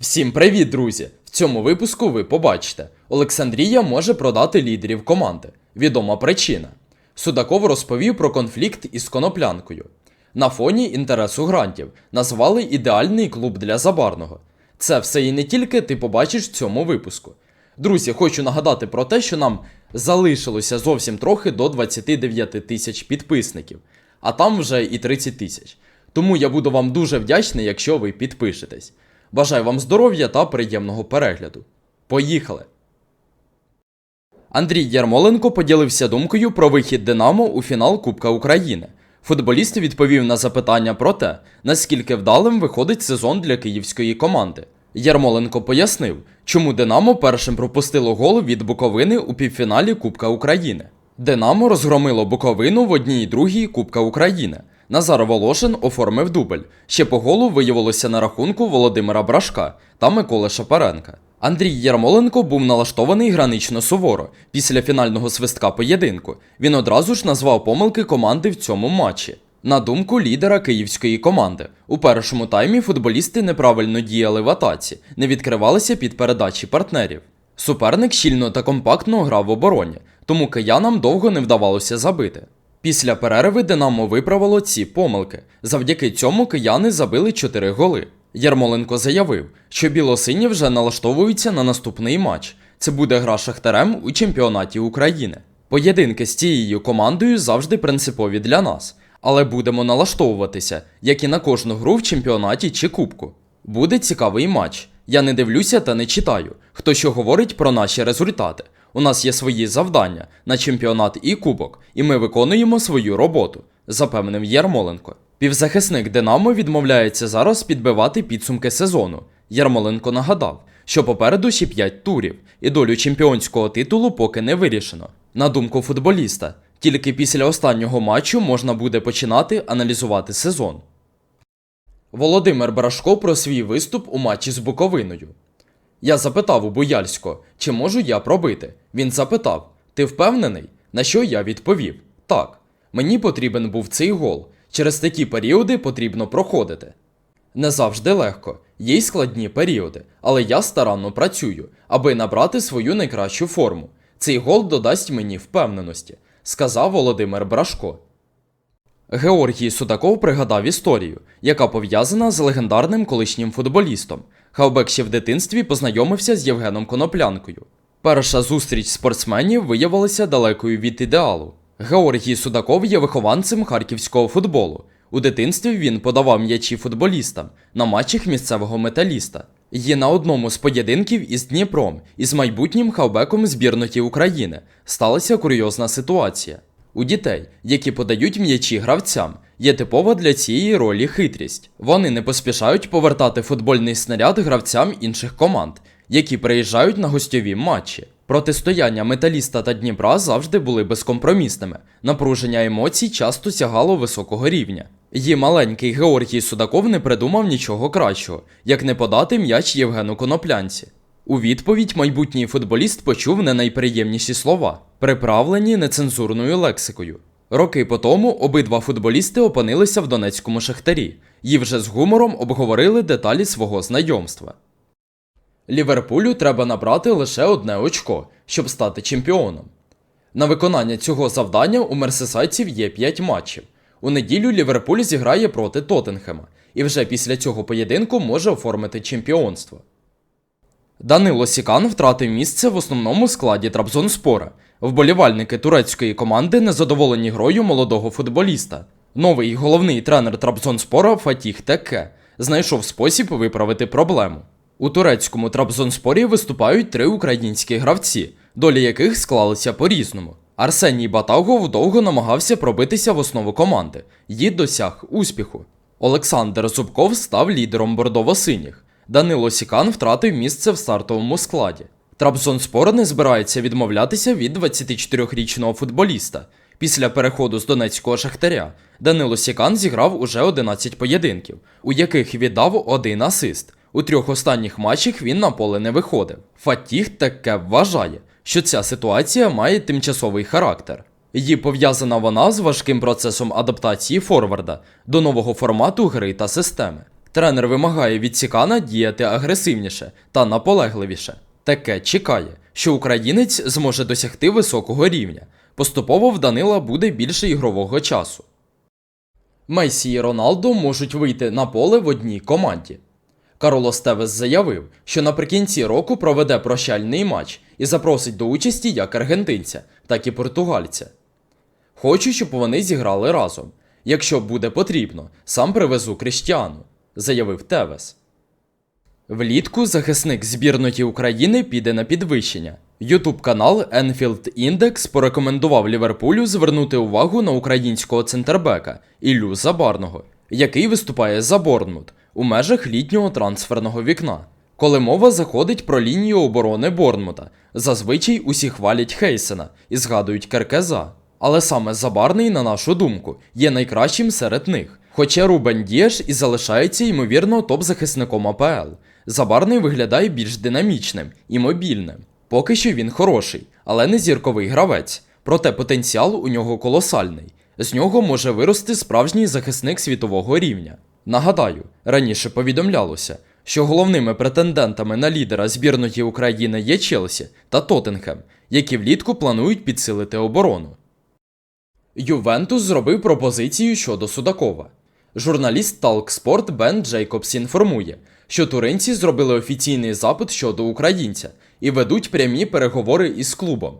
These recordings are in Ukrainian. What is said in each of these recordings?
Всім привіт, друзі! В цьому випуску ви побачите: Олександрія може продати лідерів команди. Відома причина. Судаков розповів про конфлікт із коноплянкою. На фоні інтересу грантів назвали ідеальний клуб для забарного. Це все і не тільки ти побачиш в цьому випуску. Друзі, хочу нагадати про те, що нам залишилося зовсім трохи до 29 тисяч підписників, а там вже і 30 тисяч. Тому я буду вам дуже вдячний, якщо ви підпишетесь. Бажаю вам здоров'я та приємного перегляду. Поїхали! Андрій Ярмоленко поділився думкою про вихід Динамо у фінал Кубка України. Футболіст відповів на запитання про те, наскільки вдалим виходить сезон для київської команди. Ярмоленко пояснив, чому Динамо першим пропустило гол від Буковини у півфіналі Кубка України. Динамо розгромило Буковину в одній і другій Кубка України. Назар Волошин оформив дубль. Ще по голу виявилося на рахунку Володимира Брашка та Миколи Шапаренка. Андрій Ярмоленко був налаштований гранично суворо. Після фінального свистка поєдинку він одразу ж назвав помилки команди в цьому матчі. На думку лідера київської команди, у першому таймі футболісти неправильно діяли в атаці, не відкривалися під передачі партнерів. Суперник щільно та компактно грав в обороні, тому киянам довго не вдавалося забити. Після перерви Динамо виправило ці помилки. Завдяки цьому кияни забили 4 голи. Ярмоленко заявив, що білосині вже налаштовуються на наступний матч. Це буде гра Шахтарем у чемпіонаті України. Поєдинки з цією командою завжди принципові для нас, але будемо налаштовуватися, як і на кожну гру в чемпіонаті чи кубку. Буде цікавий матч. Я не дивлюся та не читаю, хто що говорить про наші результати. У нас є свої завдання на чемпіонат і кубок, і ми виконуємо свою роботу, запевнив Ярмоленко. Півзахисник Динамо відмовляється зараз підбивати підсумки сезону. Ярмоленко нагадав, що попереду ще 5 турів, і долю чемпіонського титулу поки не вирішено. На думку футболіста, тільки після останнього матчу можна буде починати аналізувати сезон. Володимир Брашко про свій виступ у матчі з Буковиною. Я запитав у Буяльського, чи можу я пробити. Він запитав: Ти впевнений? На що я відповів: Так, мені потрібен був цей гол. Через такі періоди потрібно проходити. Не завжди легко, є й складні періоди, але я старанно працюю, аби набрати свою найкращу форму. Цей гол додасть мені впевненості, сказав Володимир Брашко. Георгій Судаков пригадав історію, яка пов'язана з легендарним колишнім футболістом. Хавбек ще в дитинстві познайомився з Євгеном Коноплянкою. Перша зустріч спортсменів виявилася далекою від ідеалу. Георгій Судаков є вихованцем харківського футболу. У дитинстві він подавав м'ячі футболістам на матчах місцевого металіста. Є на одному з поєдинків із Дніпром із майбутнім хавбеком збірної України сталася курйозна ситуація. У дітей, які подають м'ячі гравцям, є типова для цієї ролі хитрість. Вони не поспішають повертати футбольний снаряд гравцям інших команд, які приїжджають на гостьові матчі. Протистояння металіста та Дніпра завжди були безкомпромісними. Напруження емоцій часто сягало високого рівня. Її маленький Георгій Судаков не придумав нічого кращого, як не подати м'яч Євгену Коноплянці. У відповідь майбутній футболіст почув не найприємніші слова, приправлені нецензурною лексикою. Роки по тому обидва футболісти опинилися в Донецькому шахтарі і вже з гумором обговорили деталі свого знайомства. Ліверпулю треба набрати лише одне очко, щоб стати чемпіоном. На виконання цього завдання у мерсесайців є 5 матчів. У неділю Ліверпуль зіграє проти Тоттенхема і вже після цього поєдинку може оформити чемпіонство. Данило Сікан втратив місце в основному складі Трабзонспора. Вболівальники турецької команди незадоволені грою молодого футболіста. Новий головний тренер Трабзонспора Фатіх Теке знайшов спосіб виправити проблему. У турецькому Трабзонспорі виступають три українські гравці, долі яких склалися по-різному. Арсеній Батагов довго намагався пробитися в основу команди і досяг успіху. Олександр Зубков став лідером бордово-синіх. Данило Сікан втратив місце в стартовому складі. Трабзонспор не збирається відмовлятися від 24-річного футболіста. Після переходу з донецького шахтаря Данило Сікан зіграв уже 11 поєдинків, у яких віддав один асист. У трьох останніх матчах він на поле не виходив. Фатіх таке вважає, що ця ситуація має тимчасовий характер. Її пов'язана вона з важким процесом адаптації форварда до нового формату гри та системи. Тренер вимагає від Цікана діяти агресивніше та наполегливіше. Таке чекає, що українець зможе досягти високого рівня. Поступово в Данила буде більше ігрового часу. Месі і Роналдо можуть вийти на поле в одній команді. Карлос Тевес заявив, що наприкінці року проведе прощальний матч і запросить до участі як аргентинця, так і португальця. Хочу, щоб вони зіграли разом. Якщо буде потрібно, сам привезу Кріштіану, заявив Тевес. Влітку захисник збірної України піде на підвищення. Ютуб канал Enfield Index порекомендував Ліверпулю звернути увагу на українського центрбека Іллю Забарного, який виступає за Борнмут у межах літнього трансферного вікна. Коли мова заходить про лінію оборони Борнмута, зазвичай усі хвалять Хейсена і згадують Керкеза. Але саме Забарний, на нашу думку, є найкращим серед них. Хоча Рубен Дієш і залишається ймовірно топ-захисником АПЛ. Забарний виглядає більш динамічним і мобільним. Поки що він хороший, але не зірковий гравець. Проте потенціал у нього колосальний. З нього може вирости справжній захисник світового рівня. Нагадаю, раніше повідомлялося, що головними претендентами на лідера збірної України є Челсі та Тоттенхем, які влітку планують підсилити оборону. Ювентус зробив пропозицію щодо Судакова. Журналіст Talksport Бен Джейкобс інформує, що туринці зробили офіційний запит щодо українця і ведуть прямі переговори із клубом.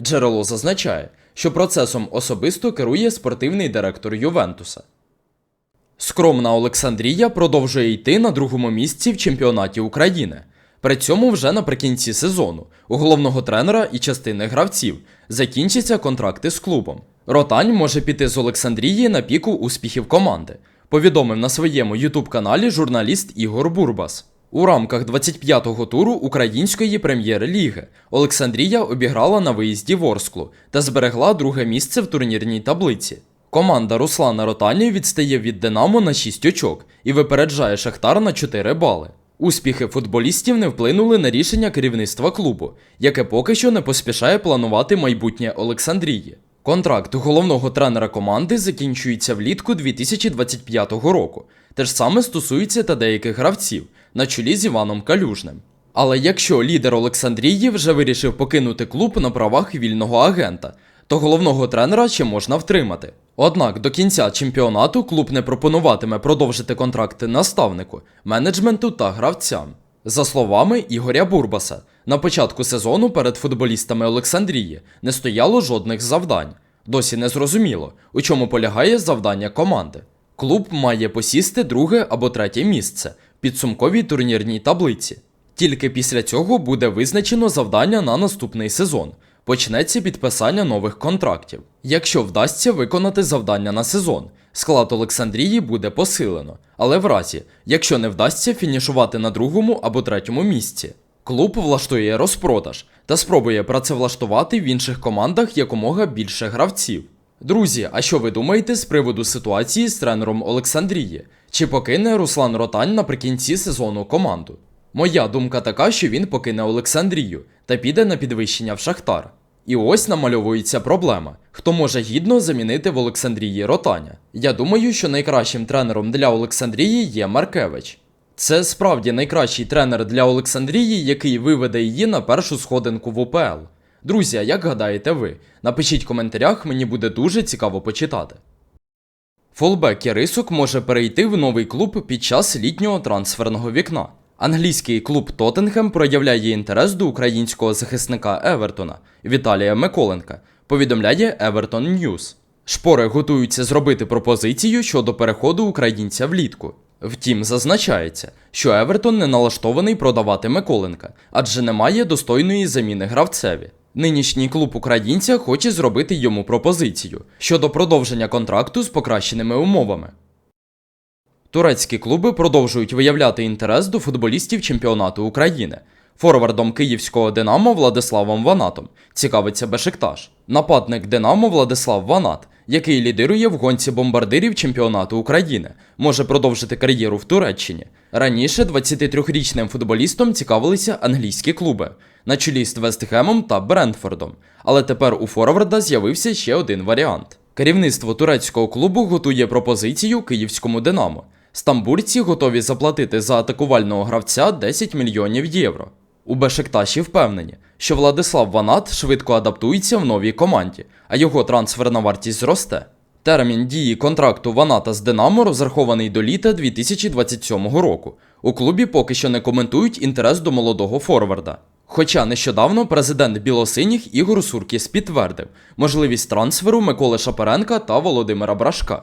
Джерело зазначає, що процесом особисто керує спортивний директор Ювентуса. Скромна Олександрія продовжує йти на другому місці в чемпіонаті України. При цьому вже наприкінці сезону у головного тренера і частини гравців закінчаться контракти з клубом. Ротань може піти з Олександрії на піку успіхів команди, повідомив на своєму ютуб-каналі журналіст Ігор Бурбас. У рамках 25-го туру української прем'єр-ліги Олександрія обіграла на виїзді Ворсклу та зберегла друге місце в турнірній таблиці. Команда Руслана Ротані відстає від Динамо на 6 очок і випереджає Шахтар на 4 бали. Успіхи футболістів не вплинули на рішення керівництва клубу, яке поки що не поспішає планувати майбутнє Олександрії. Контракт головного тренера команди закінчується влітку 2025 року. Те ж саме стосується та деяких гравців, на чолі з Іваном Калюжним. Але якщо лідер Олександрії вже вирішив покинути клуб на правах вільного агента, то головного тренера ще можна втримати. Однак до кінця чемпіонату клуб не пропонуватиме продовжити контракти наставнику, менеджменту та гравцям. За словами Ігоря Бурбаса, на початку сезону перед футболістами Олександрії не стояло жодних завдань. Досі не зрозуміло, у чому полягає завдання команди. Клуб має посісти друге або третє місце підсумковій турнірній таблиці. Тільки після цього буде визначено завдання на наступний сезон. Почнеться підписання нових контрактів. Якщо вдасться виконати завдання на сезон, склад Олександрії буде посилено, але в разі, якщо не вдасться фінішувати на другому або третьому місці. Клуб влаштує розпродаж та спробує працевлаштувати в інших командах якомога більше гравців. Друзі, а що ви думаєте з приводу ситуації з тренером Олександрії? Чи покине Руслан Ротань наприкінці сезону команду? Моя думка така, що він покине Олександрію та піде на підвищення в Шахтар. І ось намальовується проблема: хто може гідно замінити в Олександрії Ротаня? Я думаю, що найкращим тренером для Олександрії є Маркевич. Це справді найкращий тренер для Олександрії, який виведе її на першу сходинку в УПЛ. Друзі, як гадаєте ви? Напишіть в коментарях, мені буде дуже цікаво почитати. Фолбек Ярисок може перейти в новий клуб під час літнього трансферного вікна. Англійський клуб Тоттенхем проявляє інтерес до українського захисника Евертона Віталія Миколенка, повідомляє Everton News. Шпори готуються зробити пропозицію щодо переходу українця влітку. Втім, зазначається, що Евертон не налаштований продавати Миколенка, адже немає достойної заміни гравцеві. Нинішній клуб українця хоче зробити йому пропозицію щодо продовження контракту з покращеними умовами. Турецькі клуби продовжують виявляти інтерес до футболістів чемпіонату України. Форвардом київського Динамо Владиславом Ванатом цікавиться Бешикташ. Нападник Динамо Владислав Ванат, який лідирує в гонці бомбардирів чемпіонату України, може продовжити кар'єру в Туреччині. Раніше 23-річним футболістом цікавилися англійські клуби на чолі з Вестхемом та Брентфордом. Але тепер у Форварда з'явився ще один варіант. Керівництво турецького клубу готує пропозицію київському Динамо. Стамбульці готові заплатити за атакувального гравця 10 мільйонів євро. У Бешикташі впевнені, що Владислав Ванат швидко адаптується в новій команді, а його трансферна вартість зросте. Термін дії контракту Ваната з Динамо розрахований до літа 2027 року. У клубі поки що не коментують інтерес до молодого форварда. Хоча нещодавно президент білосиніх Ігор Суркіс підтвердив можливість трансферу Миколи Шапаренка та Володимира Брашка.